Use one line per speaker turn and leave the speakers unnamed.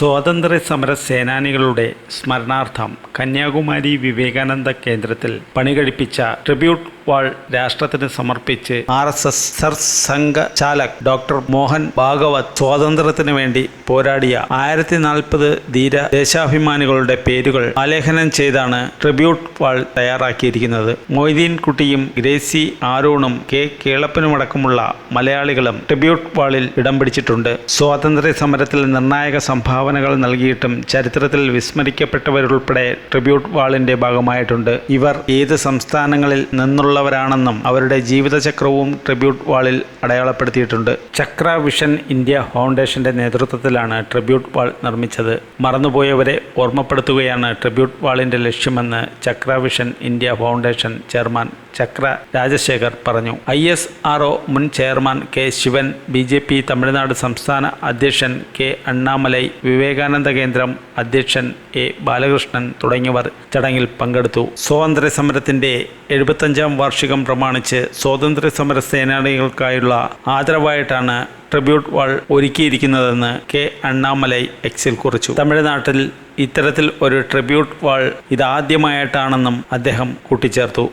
സ്വാതന്ത്ര്യ സമര സേനാനികളുടെ സ്മരണാർത്ഥം കന്യാകുമാരി വിവേകാനന്ദ കേന്ദ്രത്തിൽ പണികഴിപ്പിച്ച ട്രിബ്യൂട്ട് വാൾ രാഷ്ട്രത്തിന് സമർപ്പിച്ച് R S S Sarsanghchalak doctor Mohan Bhagwat സ്വാതന്ത്ര്യത്തിന് വേണ്ടി പോരാടിയ ആയിരത്തി നാൽപ്പത് ധീര ദേശാഭിമാനികളുടെ പേരുകൾ ആലേഖനം ചെയ്താണ് ട്രിബ്യൂട്ട് വാൾ തയ്യാറാക്കിയിരിക്കുന്നത്. മൊയ്തീൻ കുട്ടിയും ഗ്രേസി ആരോണും കെ കേളപ്പനുമടക്കമുള്ള മലയാളികളും ട്രിബ്യൂട്ട് വാളിൽ ഇടം പിടിച്ചിട്ടുണ്ട്. സ്വാതന്ത്ര്യ സമരത്തിൽ നിർണായക സംഭാവനകൾ നൽകിയിട്ടും ചരിത്രത്തിൽ വിസ്മരിക്കപ്പെട്ടവരുൾപ്പെടെ ട്രിബ്യൂട്ട് വാളിന്റെ ഭാഗമായിട്ടുണ്ട്. ഇവർ ഏത് സംസ്ഥാനങ്ങളിൽ നിന്നുള്ളവരാണെന്നും അവരുടെ ജീവിതചക്രവും ട്രിബ്യൂട്ട് വാളിൽ അടയാളപ്പെടുത്തിയിട്ടുണ്ട്. ചക്ര വിഷൻ ഇന്ത്യ ഫൗണ്ടേഷന്റെ നേതൃത്വത്തിലാണ് ട്രിബ്യൂട്ട് വാൾ നിർമ്മിച്ചത്. മറന്നുപോയവരെ ഓർമ്മപ്പെടുത്തുകയാണ് ട്രിബ്യൂട്ട് വാളിന്റെ ലക്ഷ്യമെന്ന് Chakra vision India foundation chairman Chakra Rajasekhar പറഞ്ഞു. ഐ എസ് ആർ മുൻ chairman K Sivan B J P Tamil Nadu സംസ്ഥാന അധ്യക്ഷൻ കെ അണ്ണാമലൈ വിവേകാനന്ദ കേന്ദ്രം അധ്യക്ഷൻ എ ബാലകൃഷ്ണൻ തുടങ്ങിയവർ ചടങ്ങിൽ പങ്കെടുത്തു. സ്വാതന്ത്ര്യ സമരത്തിന്റെ എഴുപത്തഞ്ചാം വാർഷികം പ്രമാണിച്ച് സ്വാതന്ത്ര്യ സമര സേനാനികൾക്കായുള്ള ആദരവായിട്ടാണ് ട്രിബ്യൂട്ട് വാൾ ഒരുക്കിയിരിക്കുന്നതെന്ന് കെ അണ്ണാമലൈ എക്സിൽ കുറിച്ചു. തമിഴ്നാട്ടിൽ ഇത്തരത്തിൽ ഒരു ട്രിബ്യൂട്ട് വാൾ ഇതാദ്യമായിട്ടാണെന്നും അദ്ദേഹം കൂട്ടിച്ചേർത്തു.